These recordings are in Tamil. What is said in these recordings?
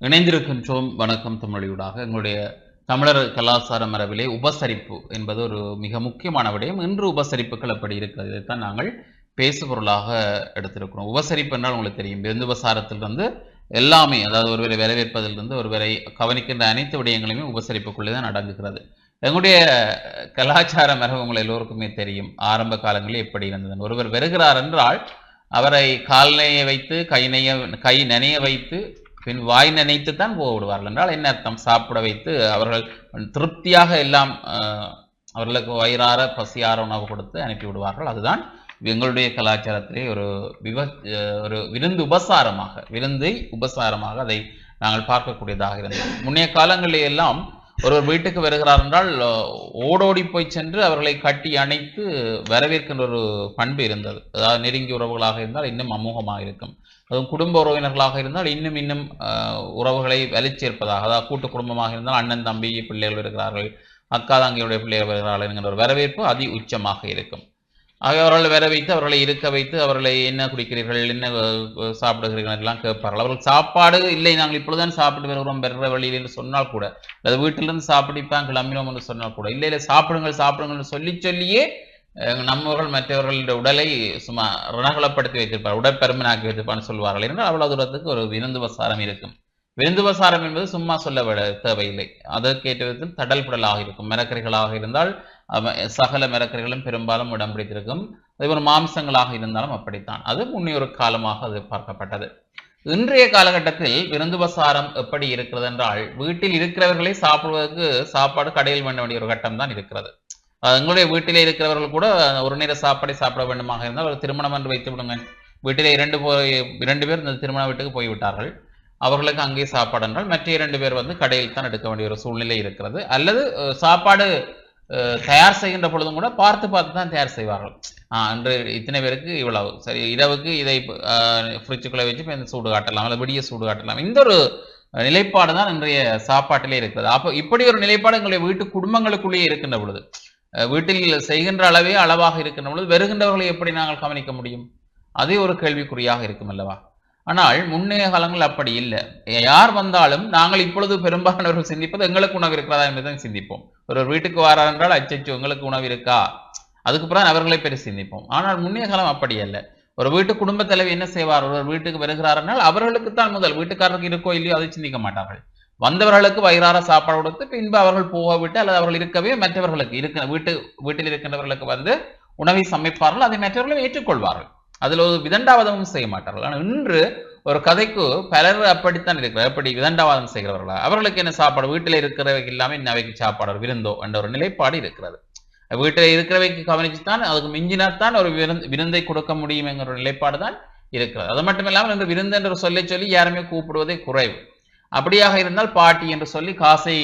இணைந்திருக்கின்றோம். வணக்கம் தமிழொலியூடாக. எங்களுடைய தமிழர் கலாச்சார மரபிலே உபசரிப்பு என்பது ஒரு மிக முக்கியமான விடயம். இன்று உபசரிப்புகள் அப்படி இருக்கிறது. இதைத்தான் நாங்கள் பேசுபொருளாக எடுத்திருக்கிறோம். உபசரிப்பு என்றால் உங்களுக்கு தெரியும். விருந்துபசாரத்திலிருந்து எல்லாமே அதாவது ஒருவரை வரவேற்பதிலிருந்து ஒருவரை கவனிக்கின்ற அனைத்து விடயங்களையுமே உபசரிப்புக்குள்ளே தான் அடங்குகிறது. எங்களுடைய கலாச்சார மரபு உங்கள் எல்லோருக்குமே தெரியும். ஆரம்ப காலங்களில் எப்படி இருந்தது ஒருவர் வருகிறார் என்றால் அவரை கால் நெய்ய வைத்து கை நெய்ய கை நினைய வைத்து பின் வாய் நினைத்து தான் போக விடுவார்கள் என்றால் என்ன அர்த்தம்? சாப்பிட வைத்து அவர்கள் திருப்தியாக எல்லாம் அவர்களுக்கு வயிறார பசியார உணவு கொடுத்து அனுப்பி விடுவார்கள் அதுதான் எங்களுடைய கலாச்சாரத்திலே ஒரு விவ ஒரு விருந்து உபசாரமாக விருந்தை உபசாரமாக அதை நாங்கள் பார்க்கக்கூடியதாக இருந்தது. முன்னைய காலங்களில் எல்லாம் ஒருவர் வீட்டுக்கு வருகிறார் என்றால் ஓடோடி போய் சென்று அவர்களை கட்டி அணைத்து வரவேற்கின்ற ஒரு பண்பு இருந்தது. அதாவது நெருங்கிய உறவுகளாக இருந்தால் இன்னும் அமோகமாக இருக்கும். அதுவும் குடும்ப உறவினர்களாக இருந்தால் இன்னும் இன்னும் அஹ், உறவுகளை வலிச்சேர்ப்பதாக அதாவது கூட்டு குடும்பமாக இருந்தால் அண்ணன் தம்பி பிள்ளைகள் இருக்கிறார்கள் அக்கா தங்கையுடைய பிள்ளைகள் வருகிறார்கள் என்கிற ஒரு வரவேற்பு அதி உச்சமாக இருக்கும். ஆகவே அவர்களை வர வைத்து அவர்களை இருக்க வைத்து அவர்களை என்ன குடிக்கிறீர்கள் என்ன சாப்பிடுகிறீர்கள் எல்லாம் கேட்பார்கள். அவர்கள் சாப்பாடு இல்லை நாங்கள் இப்பொழுதுதான் சாப்பிட்டு வருகிறோம் பெற வழியில் என்று சொன்னால் கூட அல்லது வீட்டிலிருந்து சாப்பிடிப்பாங்க கிளம்பினோம் என்று சொன்னால் கூட இல்லை இல்லை சாப்பிடுங்கள் சாப்பிடுங்கள்னு சொல்லி சொல்லியே நம்மவர்கள் மற்றவர்களுடைய உடலை சும்மா ரணகுலப்படுத்தி வைத்திருப்பார் உடற்பெருமனாக்கி வைத்திருப்பான்னு சொல்வார்கள். என்றால் அவ்வளவு தூரத்துக்கு ஒரு விருந்துபசாரம் இருக்கும். விருந்துபசாரம் என்பது சும்மா சொல்ல தேவையில்லை. அதற்கேற்ற விதத்தில் தடல் புடலாக இருக்கும். மரக்கறிகளாக இருந்தால் சகல மரக்கறிகளும் பெரும்பாலும் இடம் பிடித்திருக்கும். அதேபோல் மாம்சங்களாக இருந்தாலும் அப்படித்தான். அது முன்னியொரு காலமாக அது பார்க்கப்பட்டது. இன்றைய காலகட்டத்தில் விருந்துபசாரம் எப்படி இருக்கிறது என்றால் வீட்டில் இருக்கிறவர்களை சாப்பிடுவதற்கு சாப்பாடு கடையில் வேண்ட வேண்டிய ஒரு கட்டம் தான் இருக்கிறது. எங்களுடைய வீட்டிலே இருக்கிறவர்கள் கூட ஒரு நேர சாப்பாடை சாப்பிட வேண்டுமாக இருந்தால் ஒரு திருமணம் என்று வைத்து விடுங்க வீட்டிலே இரண்டு போய் இரண்டு பேர் இந்த திருமண வீட்டுக்கு போய்விட்டார்கள். அவர்களுக்கு அங்கே சாப்பாடு என்றால் மற்ற இரண்டு பேர் வந்து கடையில் தான் எடுக்க வேண்டிய ஒரு சூழ்நிலை இருக்கிறது. அல்லது சாப்பாடு தயார் செய்கின்ற பொழுதும் கூட பார்த்து பார்த்து தான் தயார் செய்வார்கள். ஆஹ் அன்று இத்தனை பேருக்கு இவ்வளவு. சரி இரவுக்கு இதை ஃப்ரிட்ஜுக்குள்ளே வச்சு இந்த சூடு காட்டலாம் அல்லது விடிய சூடு காட்டலாம். இந்த ஒரு நிலைப்பாடு தான் இன்றைய சாப்பாட்டிலே இருக்கிறது. அப்போ இப்படி ஒரு நிலைப்பாடு எங்களுடைய வீட்டு குடும்பங்களுக்குள்ளேயே இருக்கின்ற பொழுது வீட்டில் செய்கின்ற அளவே அளவாக இருக்கின்ற பொழுது வருகின்றவர்களை எப்படி நாங்கள் கவனிக்க முடியும்? அதே ஒரு கேள்விக்குறியாக இருக்கும் அல்லவா? ஆனால் முன்னைய காலங்கள் அப்படி இல்லை. யார் வந்தாலும் நாங்கள் இப்பொழுது பெரும்பாலானவர்கள் சிந்திப்பது எங்களுக்கு உணவு இருக்கிறதா என்பதை சிந்திப்போம். ஒரு வீட்டுக்கு வரார் என்றால் அச்சச்சோ எங்களுக்கு உணவு இருக்கா? அதுக்கு அவர்களை பெரிய சிந்திப்போம். ஆனால் முன்னைய காலம் அப்படி அல்ல. ஒரு வீட்டு குடும்ப தலைவி என்ன செய்வார்? ஒரு வீட்டுக்கு வருகிறார் என்றால் அவர்களுக்கு தான் முதல். வீட்டுக்காரருக்கு இருக்கோ இல்லையோ அதை சிந்திக்க மாட்டார்கள். வந்தவர்களுக்கு வயிறார சாப்பாடு கொடுத்து பின்பு அவர்கள் போக விட்டு அல்லது அவர்கள் இருக்கவே மற்றவர்களுக்கு இருக்க வீட்டு வீட்டில் இருக்கின்றவர்களுக்கு வந்து உணவை சமைப்பார்கள். அதை மற்றவர்களும் ஏற்றுக்கொள்வார்கள். அதில் ஒரு விதண்டாவதமும் செய்ய மாட்டார்கள். ஆனால் இன்று ஒரு கதைக்கு பலர் அப்படித்தான் இருக்கிறார் எப்படி விதண்டாவாதம் செய்கிறவர்களா? அவர்களுக்கு என்ன சாப்பாடு? வீட்டில் இருக்கிறவைக்கு இல்லாமல் இன்னவைக்கு சாப்பாடு ஒரு விருந்தோ என்ற ஒரு நிலைப்பாடு இருக்கிறது. வீட்டில் இருக்கிறவைக்கு கவனிச்சுத்தான் அதுக்கு மிஞ்சினாத்தான் ஒரு விருந்து விருந்தை கொடுக்க முடியும் என்கிற ஒரு நிலைப்பாடு தான் இருக்கிறது. அது மட்டும் இல்லாமல் இந்த விருந்து என்று சொல்லி சொல்லி யாருமே கூப்பிடுவதே குறைவு. அப்படியாக இருந்தால் பாட்டி என்று சொல்லி காசை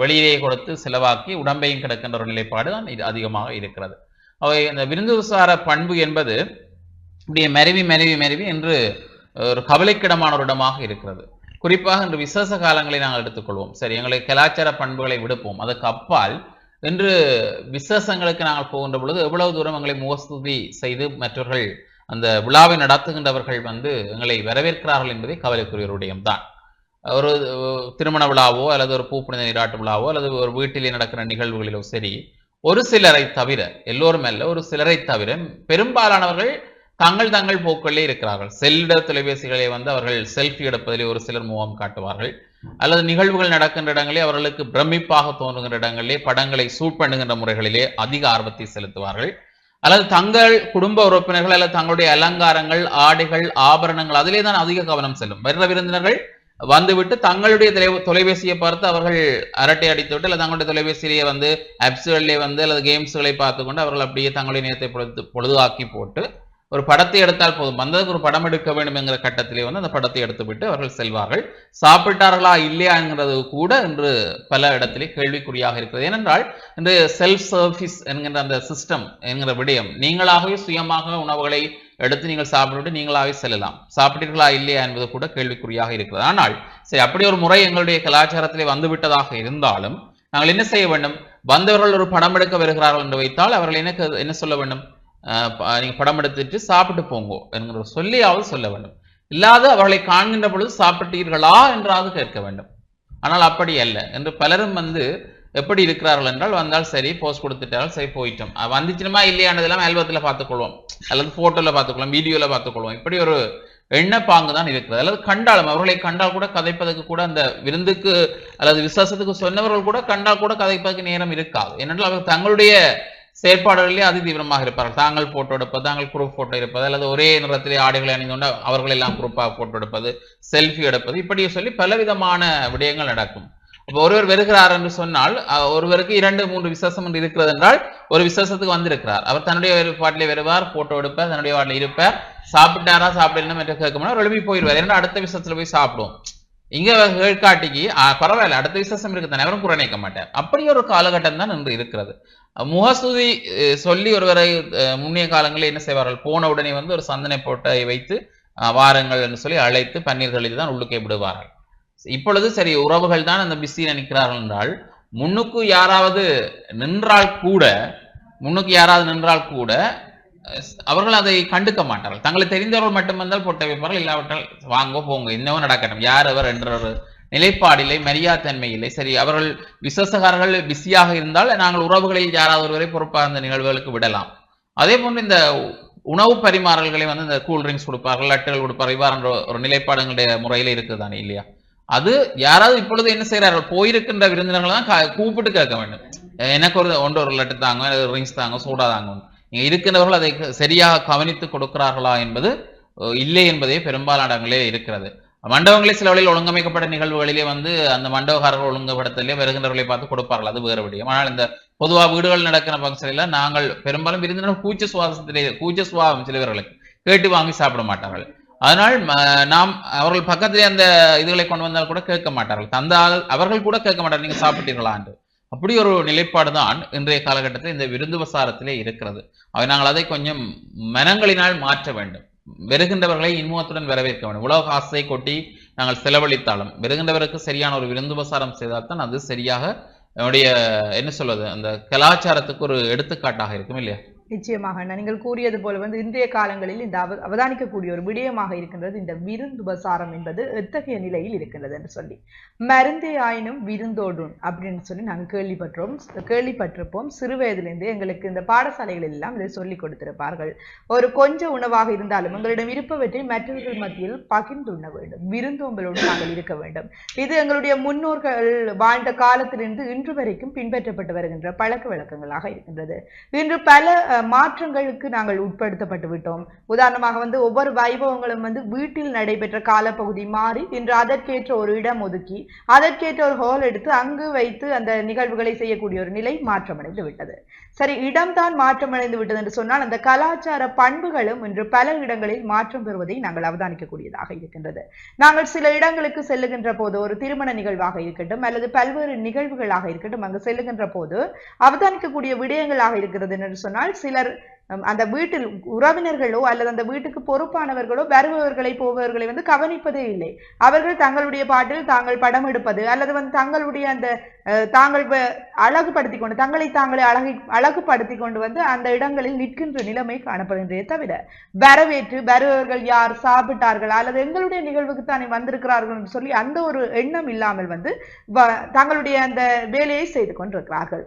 வெளியிலே கொடுத்து செலவாக்கி உடம்பையும் கிடக்கின்ற ஒரு நிலைப்பாடு தான் இது அதிகமாக இருக்கிறது. அவை இந்த விருந்துசார பண்பு என்பது இப்படியே மருவி மருவி மருவி என்று ஒரு கவலைக்கிடமான ஒரு இடமாக இருக்கிறது. குறிப்பாக இன்று விசேஷ காலங்களை நாங்கள் எடுத்துக்கொள்வோம். சரி எங்களை கலாச்சார பண்புகளை விடுப்போம். அதுக்கு அப்பால் என்று விசேஷங்களுக்கு நாங்கள் போகின்ற பொழுது எவ்வளவு தூரம் எங்களை முகஸ்துதி செய்து மற்றவர்கள் அந்த விழாவை நடத்துகின்றவர்கள் வந்து எங்களை வரவேற்கிறார்கள் என்பதே கவலைக்குரிய தான் விடயம்தான். ஒரு திருமண விழாவோ அல்லது ஒரு பூப்புனித நீராட்டு விழாவோ அல்லது ஒரு வீட்டிலே நடக்கிற நிகழ்வுகளிலோ சரி ஒரு சிலரை தவிர எல்லோரும் அல்ல ஒரு சிலரை தவிர பெரும்பாலானவர்கள் தங்கள் தங்கள் போக்களிலே இருக்கிறார்கள். செல்லிட தொலைபேசிகளை வந்து அவர்கள் செல்ஃபி எடுப்பதிலே ஒரு சிலர் முகம் காட்டுவார்கள். அல்லது நிகழ்வுகள் நடக்கின்ற இடங்களே அவர்களுக்கு பிரமிப்பாக தோன்றுகின்ற இடங்களிலே படங்களை சூட் பண்ணுகின்ற முறைகளிலே அதிக ஆர்வத்தை செலுத்துவார்கள். அல்லது தங்கள் குடும்ப உறுப்பினர்கள் அல்லது தங்களுடைய அலங்காரங்கள் ஆடைகள் ஆபரணங்கள் அதிலே தான் அதிக கவனம் செல்லும். வர்ற விருந்தினர்கள் வந்துவிட்டு தங்களுடைய தொலைபேசியை பார்த்து அவர்கள் அரட்டை அடித்துவிட்டு அல்லது தங்களுடைய தொலைபேசியிலேயே வந்து ஆப்ஸ்களிலே வந்து அல்லது கேம்ஸ்களை பார்த்துக்கொண்டு அவர்கள் அப்படியே தங்களுடைய நேரத்தை பொழுது பொழுதுவாக்கி போட்டு ஒரு படத்தை எடுத்தால் போதும். வந்ததுக்கு ஒரு படம் எடுக்க வேண்டும் என்கிற கட்டத்திலே வந்து அந்த படத்தை எடுத்துவிட்டு அவர்கள் செல்வார்கள். சாப்பிட்டார்களா இல்லையா என்கிறது கூட இன்று பல இடத்திலே கேள்விக்குறியாக இருக்கிறது. ஏனென்றால் இந்த செல்ஃப் சர்வீஸ் என்கின்ற அந்த சிஸ்டம் என்கிற விடயம் நீங்களாகவே சுயமாக உணவுகளை எடுத்து நீங்கள் சாப்பிட்டு நீங்களாகவே செல்லலாம். சாப்பிட்டீர்களா இல்லையா என்பது கூட கேள்விக்குறியாக இருக்கிறது ஆனால் சரி அப்படி ஒரு முறை எங்களுடைய கலாச்சாரத்திலே வந்துவிட்டதாக இருந்தாலும் நாங்கள் என்ன செய்ய வேண்டும்? வந்தவர்கள் ஒரு படம் எடுக்க வருகிறார்கள் என்று வைத்தால் அவர்கள் எனக்கு என்ன சொல்ல வேண்டும்? நீங்கள் படம் எடுத்துட்டு சாப்பிட்டு போங்கோ என்கிற சொல்லியாவது சொல்ல வேண்டும். இல்லாத அவர்களை காண்கின்ற பொழுது சாப்பிட்டீர்களா என்றாவது கேட்க வேண்டும். ஆனால் அப்படி அல்ல. என்று பலரும் வந்து எப்படி இருக்கிறார்கள் என்றால் வந்தால் சரி போஸ்ட் கொடுத்துட்டால் சரி போயிட்டோம். வந்துச்சுனுமா வந்துச்சுமா இல்லையானதெல்லாம் ஆல்பத்தில் பார்த்துக்கொள்வோம். அல்லது போட்டோல பார்த்துக்கொள்வோம் வீடியோவில் பார்த்துக்கொள்வோம். இப்படி ஒரு எண்ணப்பாங்கு தான் இருக்கிறது. அல்லது கண்டாலும் அவர்களை கண்டால் கூட கதைப்பதற்கு கூட அந்த விருந்துக்கு அல்லது விசுவாசத்துக்கு சொன்னவர்கள் கூட கண்டால் கூட கதைப்பதற்கு நேரம் இருக்காது. ஏனென்றால் அவர்கள் தங்களுடைய செயற்பாடுகளிலே அதி தீவிரமாக இருப்பார்கள். தாங்கள் போட்டோ எடுப்பது தாங்கள் குரூப் போட்டோ எடுப்பது அல்லது ஒரே நிறத்திலே ஆடைகளை அணிந்து அவர்களெல்லாம் அவர்கள் எல்லாம் குரூப்பாக போட்டோ எடுப்பது செல்ஃபி எடுப்பது இப்படி சொல்லி பலவிதமான விடயங்கள் நடக்கும். இப்போ ஒருவர் வருகிறார் என்று சொன்னால் ஒருவருக்கு இரண்டு மூன்று விசேஷம் என்று இருக்கிறது என்றால் ஒரு விசேஷத்துக்கு வந்திருக்கிறார். அவர் தன்னுடைய பாட்டிலே வருவார் போட்டோ எடுப்பார் தன்னுடைய பாட்டில் இருப்பார். சாப்பிட்டாரா சாப்பிடணும் என்று கேட்க அவர் எழுப்பி போயிடுவார். ஏன்னா அடுத்த விசேஷத்துல போய் சாப்பிடுவோம். இங்க கேட்காட்டிக்கு பரவாயில்ல அடுத்த விசேஷம் இருக்கு தானே அவரும் குறைக்க மாட்டார். அப்படி ஒரு காலகட்டம் தான் இன்று இருக்கிறது. முகஸ்துதி சொல்லி ஒருவரை முன்னைய காலங்களில் என்ன செய்வார்கள்? போன உடனே வந்து ஒரு சந்தனை போட்டை வைத்து வாரங்கள் என்று சொல்லி அழைத்து பன்னீர் தெளித்து தான் உள்ளுக்கே விடுவார்கள். இப்பொழுது சரி உறவுகள் தான் அந்த பிஸியில் நிற்கிறார்கள் என்றால் முன்னுக்கு யாராவது நின்றால் கூட முன்னுக்கு யாராவது நின்றால் கூட அவர்கள் அதை கண்டுக்க மாட்டார்கள். தங்களை தெரிந்தவர்கள் மட்டும் வந்தால் போட்ட வைப்பார்கள் இல்லாவிட்டால் வாங்க போங்க என்னவோ நடக்கட்டும். யார் அவர் என்ற ஒரு நிலைப்பாடில்லை மரியாதன்மை இல்லை சரி அவர்கள் விசேஷகாரர்கள் பிஸியாக இருந்தால் நாங்கள் உறவுகளில் யாராவது ஒருவரை பொறுப்பாக அந்த நிகழ்வுகளுக்கு விடலாம். அதே போன்று இந்த உணவு பரிமாறல்களை வந்து இந்த கூல் ட்ரிங்க்ஸ் கொடுப்பார்கள் லட்டுகள் கொடுப்பார்கள். இவ்வாறு ஒரு நிலைப்பாடுங்களுடைய முறையில் இருக்குது இருக்குதானே இல்லையா? அது யாராவது இப்பொழுது என்ன செய்யறார்கள் போயிருக்கின்ற விருந்தினர்களை தான் கூப்பிட்டு கேட்க வேண்டும். எனக்கு ஒரு ஒன்று ஒரு லட்டு தாங்க ஒரு ரிங்ஸ் தாங்க சூடா தாங்க. இங்க இருக்கின்றவர்கள் அதை சரியாக கவனித்து கொடுக்கிறார்களா என்பது இல்லை என்பதே பெரும்பாலான இடங்களே இருக்கிறது. மண்டபங்களில் சில வழியில் ஒழுங்கமைக்கப்பட்ட நிகழ்வுகளிலே வந்து அந்த மண்டபக்காரர்கள் ஒழுங்குபடுத்தலே வருகின்றவர்களை பார்த்து கொடுப்பார்கள். அது வேறு விடியும். ஆனால் இந்த பொதுவாக வீடுகள் நடக்கிற பங்க்ஷனில் நாங்கள் பெரும்பாலும் விருந்தினர் கூச்ச சுவாசத்திலே கூச்ச சுவாசம் சிலவர்களுக்கு கேட்டு வாங்கி சாப்பிட மாட்டார்கள். அதனால் நாம் அவர்கள் பக்கத்திலே அந்த இதுகளை கொண்டு வந்தால் கூட கேட்க மாட்டார்கள். தந்தால் அவர்கள் கூட கேட்க மாட்டார்கள். நீங்க சாப்பிட்டீர்களா என்று. அப்படி ஒரு நிலைப்பாடு தான் இன்றைய காலகட்டத்தில் இந்த விருந்து பிரசாரத்திலே இருக்கிறது. அவை நாங்கள் அதை கொஞ்சம் மனங்களினால் மாற்ற வேண்டும். வருகின்றவர்களை இன்முகத்துடன் வரவேற்க வேண்டும். உலக ஆசை கொட்டி நாங்கள் செலவழித்தாலும் வருகின்றவருக்கு சரியான ஒரு விருந்து பிரசாரம் செய்தால்தான் அது சரியாக என்னுடைய என்ன சொல்வது அந்த கலாச்சாரத்துக்கு ஒரு எடுத்துக்காட்டாக இருக்கும் இல்லையா? நிச்சயமாக நீங்கள் கூறியது போல வந்து இன்றைய காலங்களில் இந்த அவ அவதானிக்கக்கூடிய ஒரு விடயமாக இருக்கின்றது இந்த விருந்துபசாரம் என்பது எத்தகைய நிலையில் இருக்கின்றது என்று சொல்லி. மருந்தே ஆயினும் விருந்தோடும் அப்படின்னு சொல்லி நாங்கள் கேள்விப்பட்டோம். கேள்விப்பட்டிருப்போம். சிறு வயதிலிருந்து எங்களுக்கு இந்த பாடசாலைகளில் எல்லாம் இதை சொல்லிக் கொடுத்திருப்பார்கள். ஒரு கொஞ்ச உணவாக இருந்தாலும் எங்களிடம் இருப்பவற்றை மற்றவர்கள் மத்தியில் பகிர்ந்துண்ண வேண்டும். விருந்தோம்பலோடு நாங்கள் இருக்க வேண்டும். இது எங்களுடைய முன்னோர்கள் வாழ்ந்த காலத்திலிருந்து இன்று வரைக்கும் பின்பற்றப்பட்டு வருகின்ற பழக்க வழக்கங்களாக இருக்கின்றது. இன்று பல மாற்றங்களுக்கு நாங்கள் உட்படுத்தப்பட்டு விட்டோம். உதாரணமாக வந்து ஒவ்வொரு வைபவங்களும் வந்து வீட்டில் நடைபெற்ற காலப்பகுதி மாறி இன்று அதற்கேற்ற ஒரு இடம் ஒதுக்கி அதற்கேற்ற ஒரு ஹால் எடுத்து அங்கு வைத்து அந்த நிகழ்வுகளை செய்யக்கூடிய ஒரு நிலை மாற்றமடைந்து விட்டது. சரி இடம்தான் மாற்றமடைந்து விட்டது என்று சொன்னால் அந்த கலாச்சார பண்புகளும் இன்று பல இடங்களில் மாற்றம் பெறுவதை நாங்கள் அவதானிக்கக்கூடியதாக இருக்கின்றது. நாங்கள் சில இடங்களுக்கு செல்லுகின்ற போது ஒரு திருமண நிகழ்வாக இருக்கட்டும் அல்லது பல்வேறு நிகழ்வுகளாக இருக்கட்டும் அங்கு செல்லுகின்ற போது அவதானிக்கக்கூடிய விடயங்களாக இருக்கிறது என்று சொன்னால் சிலர் அந்த வீட்டில் உறவினர்களோ அல்லது அந்த வீட்டுக்கு பொறுப்பானவர்களோ வருபவர்களை போபவர்களை வந்து கவனிப்பதே இல்லை. அவர்கள் தங்களுடைய பாட்டில் தாங்கள் படம் எடுப்பது அல்லது வந்து தங்களுடைய அந்த தாங்கள் அழகுபடுத்தி கொண்டு தங்களை தாங்களே அழகு அழகுபடுத்தி கொண்டு வந்து அந்த இடங்களில் நிற்கின்ற நிலைமை காணப்படுகின்றதே தவிர வரவேற்று வருபவர்கள் யார் சாப்பிட்டார்கள் அல்லது எங்களுடைய நிகழ்வுக்கு தானே வந்திருக்கிறார்கள் என்று சொல்லி அந்த ஒரு எண்ணம் இல்லாமல் வந்து தங்களுடைய அந்த வேலையை செய்து கொண்டிருக்கிறார்கள்.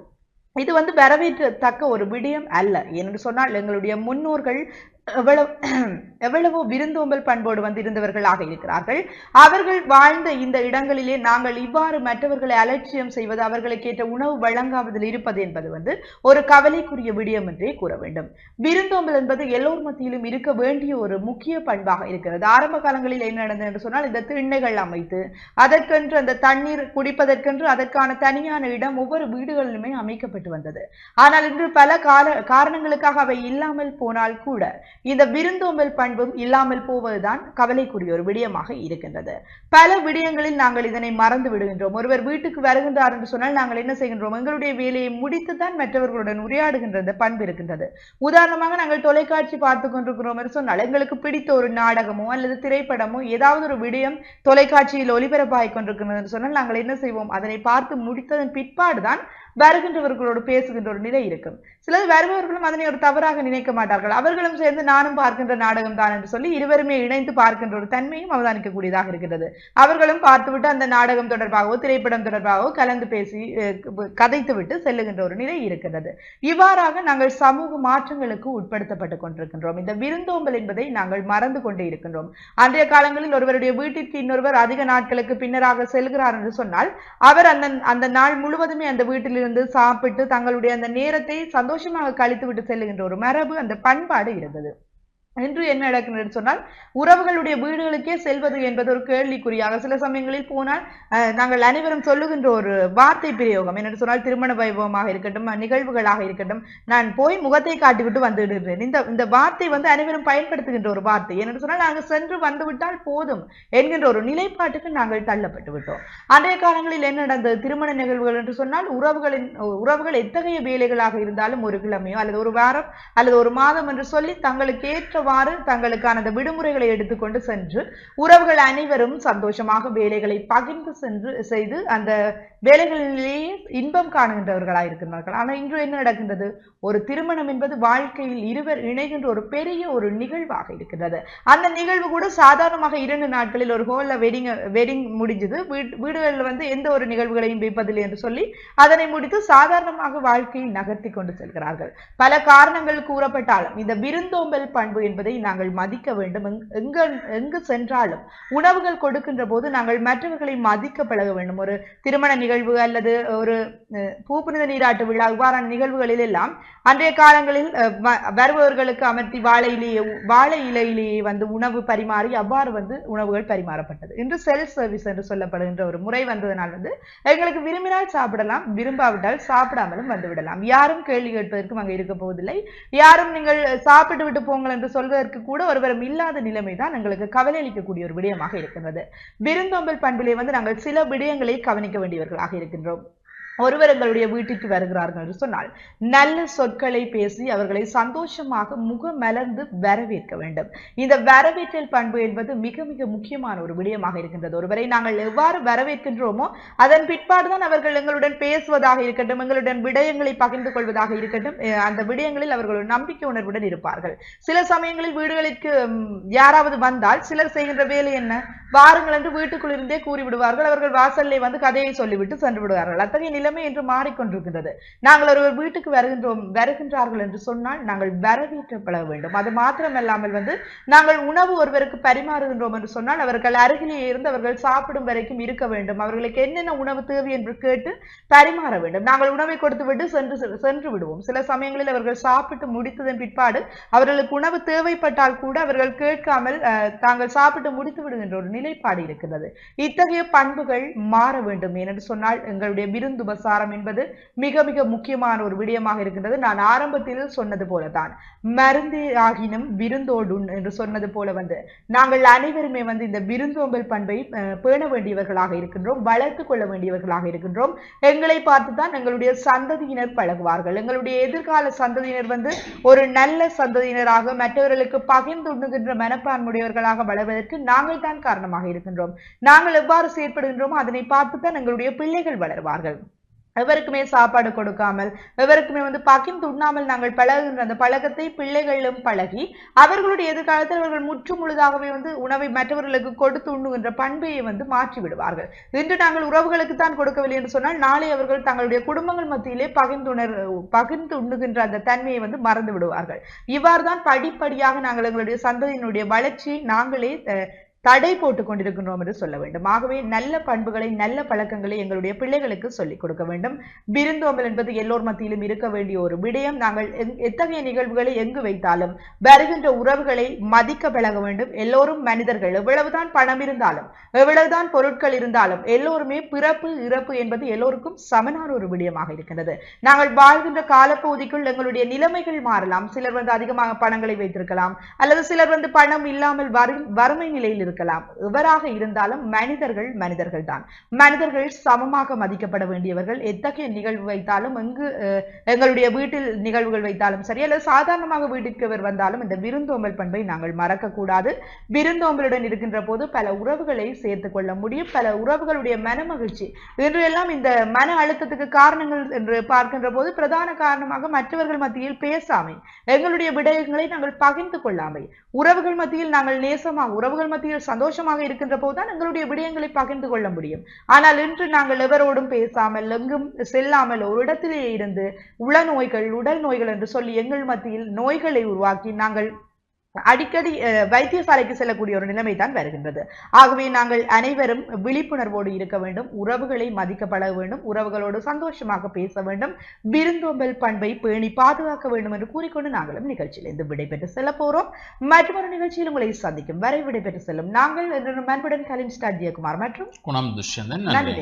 இது வந்து வரவேற்றத்தக்க ஒரு விடயம் அல்ல. என்று சொன்னால் எங்களுடைய முன்னோர்கள் எவ்வளவு எவ்வளவோ விருந்தோம்பல் பண்போடு வந்திருந்தவர்களாக இருக்கிறார்கள். அவர்கள் வாழ்ந்த இந்த இடங்களிலே நாங்கள் இவ்வாறு மற்றவர்களை அலட்சியம் செய்வது அவர்களுக்கேற்ற உணவு வழங்காவதில் இருப்பது என்பது வந்து ஒரு கவலைக்குரிய விடயம் என்றே கூற வேண்டும். விருந்தோம்பல் என்பது எல்லோர் மத்தியிலும் இருக்க வேண்டிய ஒரு முக்கிய பண்பாக இருக்கிறது. ஆரம்ப காலங்களில் என்ன நடந்தது என்று சொன்னால் இந்த திண்ணைகள் அமைத்து அதற்கென்று அந்த தண்ணீர் குடிப்பதற்கென்று அதற்கான தனியான இடம் ஒவ்வொரு வீடுகளிலுமே அமைக்கப்பட்டு வந்தது. ஆனால் இன்று பல கால காரணங்களுக்காக அவை இல்லாமல் போனால் கூட இந்த விருந்தோம்பல் பண்பும் இல்லாமல் போவதுதான் கவலைக்குரிய ஒரு விடயமாக இருக்கின்றது. பல விடயங்களில் நாங்கள் இதனை மறந்து விடுகின்றோம். ஒருவர் வீட்டுக்கு வருகின்றார் என்று சொன்னால் நாங்கள் என்ன செய்கின்றோம்? எங்களுடைய வேலையை முடித்துதான் மற்றவர்களுடன் உரையாடுகின்ற அந்த பண்பு இருக்கின்றது. உதாரணமாக நாங்கள் தொலைக்காட்சி பார்த்து கொண்டிருக்கிறோம் என்று சொன்னால் எங்களுக்கு பிடித்த ஒரு நாடகமோ அல்லது திரைப்படமோ ஏதாவது ஒரு விடயம் தொலைக்காட்சியில் ஒளிபரப்பாகிக் கொண்டிருக்கிறது என்று சொன்னால் நாங்கள் என்ன செய்வோம்? அதனை பார்த்து முடித்ததன் பிற்பாடுதான் வருகின்றவர்களோடு பேசுகின்ற ஒரு நிலை இருக்கும். சிலர் வருபவர்களும் அதனை ஒரு தவறாக நினைக்க மாட்டார்கள். அவர்களும் சேர்ந்து நானும் பார்க்கின்ற நாடகம் தான் என்று சொல்லி இருவருமே இணைந்து பார்க்கின்ற ஒரு தன்மையும் அவதானிக்கக்கூடியதாக இருக்கிறது. அவர்களும் பார்த்துவிட்டு அந்த நாடகம் தொடர்பாகவோ திரைப்படம் தொடர்பாகவோ கலந்து பேசி கதைத்துவிட்டு செல்லுகின்ற ஒரு நிலை இருக்கிறது. இவ்வாறாக நாங்கள் சமூக மாற்றங்களுக்கு உட்படுத்தப்பட்டு கொண்டிருக்கின்றோம். இந்த விருந்தோம்பல் என்பதை நாங்கள் மறந்து கொண்டே இருக்கின்றோம். அன்றைய காலங்களில் ஒருவருடைய வீட்டிற்கு இன்னொருவர் அதிக நாட்களுக்கு பின்னராக செல்கிறார் என்று சொன்னால் அவர் அந்த அந்த நாள் முழுவதுமே அந்த வீட்டிலிருந்து சாப்பிட்டு தங்களுடைய அந்த நேரத்தை சந்தோஷம் சந்தோஷமாக கழித்து விட்டு செல்லுகின்ற ஒரு மரபு அந்த பண்பாடு இருந்தது. என்று என்ன நடக்கிறது சொன்னால் உறவுகளுடைய வீடுகளுக்கே செல்வது என்பது ஒரு கேள்விக்குறியாக சில சமயங்களில் போனால் நாங்கள் அனைவரும் சொல்லுகின்ற ஒரு வார்த்தை பிரயோகம். என்னென்னு சொன்னால் திருமண வைபவமாக இருக்கட்டும் நிகழ்வுகளாக இருக்கட்டும் நான் போய் முகத்தை காட்டிவிட்டு வந்துடுகிறேன் இந்த இந்த வார்த்தை வந்து அனைவரும் பயன்படுத்துகின்ற ஒரு வார்த்தை. என்னென்னு சொன்னால் நாங்கள் சென்று வந்துவிட்டால் போதும் என்கின்ற ஒரு நிலைப்பாட்டுக்கு நாங்கள் தள்ளப்பட்டு விட்டோம். அன்றைய காலங்களில் என்ன நடந்தது? திருமண நிகழ்வுகள் என்று சொன்னால் உறவுகளின் உறவுகள் எத்தகைய வேலைகளாக இருந்தாலும் ஒரு கிழமையோ அல்லது ஒரு வாரம் அல்லது ஒரு மாதம் என்று சொல்லி தங்களுக்கு ஏற்ற ஏற்றவாறு தங்களுக்கான அந்த விடுமுறைகளை எடுத்துக்கொண்டு சென்று உறவுகள் அனைவரும் சந்தோஷமாக வேலைகளை பகிர்ந்து சென்று செய்து அந்த வேலைகளிலேயே இன்பம் காணுகின்றவர்களாக இருக்கிறார்கள் ஆனால் இன்று என்ன நடக்கின்றது? ஒரு திருமணம் என்பது வாழ்க்கையில் இருவர் இணைகின்ற ஒரு பெரிய ஒரு நிகழ்வாக இருக்கிறது அந்த நிகழ்வு கூட சாதாரணமாக இரண்டு நாட்களில் ஒரு ஹோலில் வெட்டிங் வெட்டிங் முடிஞ்சது. வீடுகளில் வந்து எந்த ஒரு நிகழ்வுகளையும் வைப்பதில்லை என்று சொல்லி அதனை முடித்து சாதாரணமாக வாழ்க்கையை நகர்த்தி கொண்டு செல்கிறார்கள். பல காரணங்கள் கூறப்பட்டாலும் இந்த விருந்தோம்பல் பண்பு என்பதை நாங்கள் மதிக்க வேண்டும். எங்க எங்கு சென்றாலும் உணவுகள் கொடுக்கின்ற போது நாங்கள் மற்றவர்களை மதிக்க பழக வேண்டும். ஒரு திருமண நிகழ்வு அல்லது ஒரு பூப்புனித நீராட்டு விழா இவ்வாறான நிகழ்வுகளில் எல்லாம் அன்றைய காலங்களில் வருபவர்களுக்கு அமர்த்தி வாழை இலையே வாழை இலையிலேயே வந்து உணவு பரிமாறி அவ்வாறு வந்து உணவுகள் பரிமாறப்பட்டது. இன்று செல்ஃப் சர்வீஸ் என்று சொல்லப்படுகின்ற ஒரு முறை வந்ததனால் வந்து எங்களுக்கு விரும்பினால் சாப்பிடலாம் விரும்பாவிட்டால் சாப்பிடாமலும் வந்து விடலாம். யாரும் கேள்வி கேட்பதற்கும் அங்கே இருக்க போவதில்லை. யாரும் நீங்கள் சாப்பிட்டு விட்டு போங்கள் என்று சொல்ல சொல்வதற்கு கூட ஒருவரும் இல்லாத நிலைமை தான் எங்களுக்கு கவலை அளிக்கக்கூடிய ஒரு விடயமாக இருக்கின்றது. விருந்தோம்பல் பண்பிலே வந்து நாங்கள் சில விடயங்களை கவனிக்க வேண்டியவர்களாக இருக்கின்றோம். ஒருவர் எங்களுடைய வீட்டிற்கு வருகிறார்கள் என்று சொன்னால் நல்ல சொற்களை பேசி அவர்களை சந்தோஷமாக முகமலர்ந்து வரவேற்க வேண்டும். இந்த வரவேற்றல் பண்பு என்பது மிக மிக முக்கியமான ஒரு விடயமாக இருக்கின்றது. ஒருவரை நாங்கள் எவ்வாறு வரவேற்கின்றோமோ அதன் பிற்பாடுதான் அவர்கள் எங்களுடன் பேசுவதாக இருக்கட்டும் எங்களுடன் விடயங்களை பகிர்ந்து கொள்வதாக இருக்கட்டும் அந்த விடயங்களில் அவர்கள் நம்பிக்கை உணர்வுடன் இருப்பார்கள். சில சமயங்களில் வீடுகளுக்கு யாராவது வந்தால் சிலர் செய்கின்ற வேலை என்ன? வாருங்கள் என்று வீட்டுக்குள் இருந்தே கூறிவிடுவார்கள். அவர்கள் வாசல்லே வந்து கதையை சொல்லிவிட்டு சென்று விடுவார்கள். அத்தகைய நிலைமை என்று மாறிக்கொண்டிருக்கின்றது. நாங்கள் ஒருவர் வீட்டுக்கு வருகின்றோம் வருகின்றார்கள் என்று சொன்னால் நாங்கள் வரவேற்று வேண்டும். அது மாத்திரமல்லாமல் வந்து நாங்கள் உணவு ஒருவருக்கு பரிமாறுகின்றோம் என்று சொன்னால் அவர்கள் அருகிலே இருந்து அவர்கள் சாப்பிடும் வரைக்கும் இருக்க வேண்டும். அவர்களுக்கு என்னென்ன உணவு தேவை என்று கேட்டு பரிமாற வேண்டும். நாங்கள் உணவை கொடுத்து விட்டு சென்று சென்று விடுவோம். சில சமயங்களில் அவர்கள் சாப்பிட்டு முடித்ததன் பிற்பாடு அவர்களுக்கு உணவு தேவைப்பட்டால் கூட அவர்கள் கேட்காமல் தாங்கள் சாப்பிட்டு முடித்து விடுகின்ற ஒரு நிலைப்பாடு இருக்கிறது இத்தகைய பண்புகள் மாற வேண்டும். ஏனென்று சொன்னால் எங்களுடைய விருந்துபசாரம் என்பது மிக மிக முக்கியமான ஒரு விடயமாக இருக்கின்றது. நான் ஆரம்பத்தில் சொன்னது போலதான் மருந்து ஆகினும் விருந்தோடு என்று சொன்னது போல வந்து நாங்கள் அனைவருமே வந்து இந்த விருந்தோம்பல் பண்பை பேண வேண்டியவர்களாக இருக்கின்றோம் வளர்த்து கொள்ள வேண்டியவர்களாக இருக்கின்றோம். எங்களை பார்த்து தான் எங்களுடைய சந்ததியினர் பழகுவார்கள். எங்களுடைய எதிர்கால சந்ததியினர் வந்து ஒரு நல்ல சந்ததியினராக மற்றவர்களுக்கு பகிர்ந்துண்ணுகின்ற மனப்பான்முடையவர்களாக வளர்வதற்கு நாங்கள் தான் காரணமாக இருக்கின்றோம். நாங்கள் எவ்வாறு செயற்படுகின்றோமோ அதனை பார்த்து தான் எங்களுடைய பிள்ளைகள் வளர்வார்கள். எவருக்குமே சாப்பாடு கொடுக்காமல் எவருக்குமே வந்து பகிர்ந்து உண்ணாமல் நாங்கள் பழகுகின்ற அந்த பழக்கத்தை பிள்ளைகளும் பழகி அவர்களுடைய எதிர்காலத்தில் அவர்கள் முற்று முழுதாகவே வந்து உணவை மற்றவர்களுக்கு கொடுத்து உண்ணுகின்ற பண்பையை வந்து மாற்றி விடுவார்கள். இன்று நாங்கள் உறவுகளுக்கு தான் கொடுக்கவில்லை என்று சொன்னால் நாளை அவர்கள் தங்களுடைய குடும்பங்கள் மத்தியிலே பகிர்ந்துணர் பகிர்ந்து உண்ணுகின்ற அந்த தன்மையை வந்து மறந்து விடுவார்கள். இவ்வாறு தான் படிப்படியாக நாங்கள் எங்களுடைய சந்ததியினுடைய வளர்ச்சியை நாங்களே தடை போட்டுக் கொண்டிருக்கின்றோம் என்று சொல்ல வேண்டும். ஆகவே நல்ல பண்புகளை நல்ல பழக்கங்களை எங்களுடைய பிள்ளைகளுக்கு சொல்லிக் கொடுக்க வேண்டும். விருந்தோம்பல் என்பது எல்லோர் மத்தியிலும் இருக்க வேண்டிய ஒரு விடயம். நாங்கள் எத்தகைய நிகழ்வுகளை எங்கு வைத்தாலும் வருகின்ற உறவுகளை மதிக்க பழக வேண்டும். எல்லோரும் மனிதர்கள். எவ்வளவுதான் பணம் இருந்தாலும் எவ்வளவுதான் பொருட்கள் இருந்தாலும் எல்லோருமே பிறப்பு இறப்பு என்பது எல்லோருக்கும் சமனான ஒரு விடயமாக இருக்கின்றது. நாங்கள் வாழ்கின்ற காலப்பகுதிக்குள் எங்களுடைய நிலைமைகள் மாறலாம். சிலர் வந்து அதிகமாக பணங்களை வைத்திருக்கலாம். அல்லது சிலர் வந்து பணம் இல்லாமல் வறுமை நிலையில் இருக்கலாம் இருக்கலாம். எவராக இருந்தாலும் மனிதர்கள் மனிதர்கள் தான் மனிதர்கள் சமமாக மதிக்கப்பட வேண்டியவர்கள். எத்தகைய நிகழ்வு வைத்தாலும் எங்கு எங்களுடைய வீட்டில் நிகழ்வுகள் வைத்தாலும் சரி அல்லது சாதாரணமாக வீட்டுக்கு இவர் வந்தாலும் இந்த விருந்தோம்பல் பண்பை நாங்கள் மறக்கக்கூடாது. விருந்தோம்பலுடன் இருக்கின்ற போது பல உறவுகளை சேர்த்து கொள்ள முடியும். பல உறவுகளுடைய மன மகிழ்ச்சி. இன்று எல்லாம் இந்த மன அழுத்தத்துக்கு காரணங்கள் என்று பார்க்கின்ற போது பிரதான காரணமாக மற்றவர்கள் மத்தியில் பேசாமை எங்களுடைய விடயங்களை நாங்கள் பகிர்ந்து கொள்ளாமை. உறவுகள் மத்தியில் நாங்கள் நேசமாக உறவுகள் மத்தியில் சந்தோஷமாக இருக்கின்ற போதுதான் எங்களுடைய விடயங்களை பகிர்ந்து கொள்ள முடியும். ஆனால் இன்று நாங்கள் எவரோடும் பேசாமல் எங்கும் செல்லாமல் ஒரு இடத்திலேயே இருந்து உள நோய்கள் உடல் நோய்கள் என்று சொல்லி எங்கள் மத்தியில் நோய்களை உருவாக்கி நாங்கள் அடிக்கடி வைத்தியசாலைக்கு செல்லக்கூடிய ஒரு நிலைமை தான் வருகின்றது. ஆகவே நாங்கள் அனைவரும் விழிப்புணர்வோடு இருக்க வேண்டும் உறவுகளை மதிக்கப்பட வேண்டும் உறவுகளோடு சந்தோஷமாக பேச வேண்டும் விருந்தோம்பல் பண்பை பேணி பாதுகாக்க வேண்டும் என்று கூறிக்கொண்டு நாங்களும் நிகழ்ச்சியிலிருந்து விடைபெற்று செல்ல போறோம். மற்றொரு நிகழ்ச்சியில் உங்களை சந்திக்கும் வரை விடைபெற்று செல்லும் நாங்கள் என்று அன்புடன் கலின் ஸ்டார் ஜெயக்குமார் மற்றும் குணம் துஷ்யந்தன். நன்றி